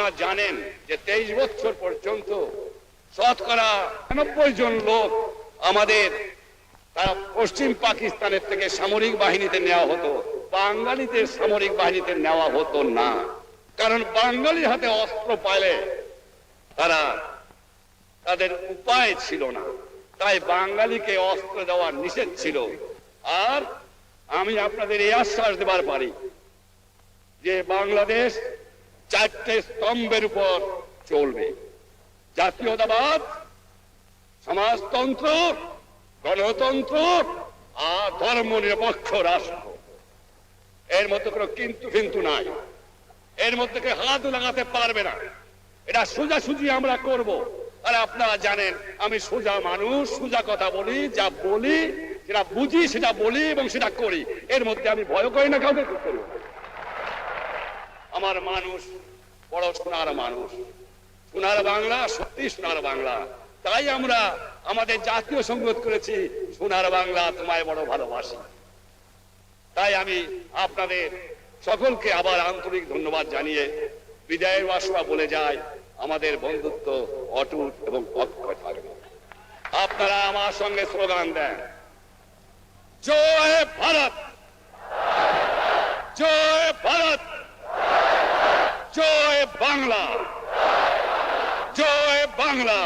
আপনারা জানেন যে তেইশ বছর পর্যন্ত শতকরা নব্বই জন লোক আমাদের তারা পশ্চিম পাকিস্তানের থেকে সামরিক বাহিনীতে নেওয়া হতো, বাঙালিদের সামরিক বাহিনীতে নেওয়া হতো না। কারণ বাঙালির হাতে অস্ত্র পাইলে তারা তাদের উপায় ছিল না। তাই বাঙালিকে অস্ত্র দেওয়া নিষেধ ছিল। আর আমি আপনাদের এই আশ্বাস দেবার পারি যে বাংলাদেশ চারটে স্তম্ভের উপর চলবে। জাতীয়তাবাদ, সমাজতন্ত্র, গণতন্ত্র আর ধর্ম নিরপেক্ষ রাষ্ট্র। এর মধ্যে কোনো কিন্তু কিন্তু নাই। এর মধ্যে কেউ হাত লাগাতে পারবে না। এটা সোজাসুজি আমরা করব। আর আপনারা জানেন, আমি সোজা মানুষ, সোজা কথা বলি, যা বলি, যেটা বুঝি সেটা বলি এবং সেটা করি। এর মধ্যে আমি ভয় করি না কাউকে করি। আমার মানুষ, বড় সোনার মানুষ। সোনার বাংলা, সত্যি সোনার বাংলা। তাই আমরা আমাদের জাতীয় সঙ্গত করেছি, সোনার বাংলা তোমায় বড় ভালোবাসি। তাই আমি আপনাদের সকলকে আবার আন্তরিক ধন্যবাদ জানিয়ে বিদায়ের বাসনা বলে যায় আমাদের বন্ধুত্ব অটুট এবং অক্ষয় থাকবে। আপনারা আমার সঙ্গে স্লোগান দেন। জয় ভারত! জয় ভারত! জয় বাংলা। জয় বাংলা।